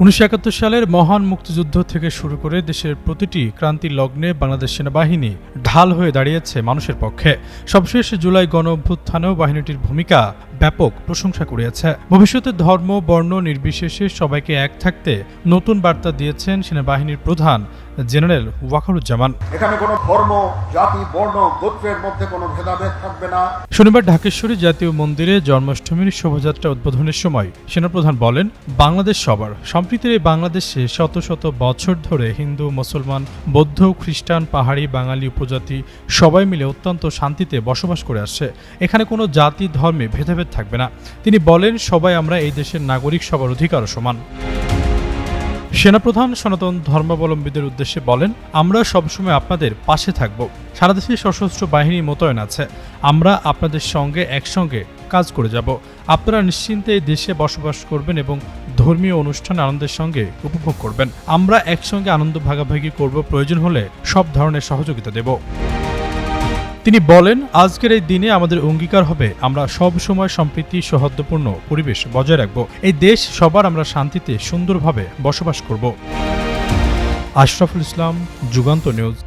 উনিশশো একাত্তর সালের মহান মুক্তিযুদ্ধ থেকে শুরু করে দেশের প্রতিটি ক্রান্তির লগ্নে বাংলাদেশ সেনাবাহিনী ঢাল হয়ে দাঁড়িয়েছে মানুষের পক্ষে। সবশেষ জুলাই গণ অভ্যুত্থানেও বাহিনীটির ভূমিকা ব্যাপক প্রশংসা কুড়িয়েছে। ভবিষ্যতে ধর্ম, বর্ণ নির্বিশেষে সবাইকে এক থাকতে নতুন বার্তা দিয়েছেন সেনাবাহিনীর প্রধান জেনারেল ওয়াকারুজ্জামান। এখানে কোনো ধর্ম জাতি বর্ণ গোত্রের মধ্যে কোনো ভেদাভেদ থাকবে না। শনিবার ঢাকেশ্বরী জাতীয় মন্দিরে জন্মাষ্টমীর শোভাযাত্রা উদ্বোধনের সময় সেনাপ্রধান বলেন বাংলাদেশ সবার। সম্প্রীতির এই বাংলাদেশে শত শত বছর ধরে হিন্দু মুসলমান বৌদ্ধ খ্রিস্টান পাহাড়ি বাঙালি উপজাতি সবাই মিলে অত্যন্ত শান্তিতে বসবাস করে আসছে। এখানে কোনো জাতি ধর্মে ভেদাভেদ থাকবে না। তিনি বলেন সবাই আমরা এই দেশের নাগরিক সবার অধিকার সমান। সেনাপ্রধান সনাতন ধর্মাবলম্বীদের উদ্দেশ্যে বলেন, আমরা সবসময় আপনাদের পাশে থাকব। সারা দেশে সশস্ত্র বাহিনী মোতায়েন আছে। আমরা আপনাদের সঙ্গে একসঙ্গে কাজ করে যাব। আপনারা নিশ্চিন্তে দেশে বসবাস করবেন এবং ধর্মীয় অনুষ্ঠান আনন্দের সঙ্গে উপভোগ করবেন। আমরা একসঙ্গে আনন্দ ভাগাভাগি করব। প্রয়োজন হলে সব ধরনের সহযোগিতা দেব। তিনি বলেন, আজকের এই দিনে আমাদের অঙ্গীকার হবে। আমরা সব সময় সম্প্রীতি, সৌহার্দ্যপূর্ণ পরিবেশ বজায় রাখব। এই দেশ সবার আমরা শান্তিতে সুন্দরভাবে বসবাস করব। আশরাফুল ইসলাম, যুগান্ত নিউজ।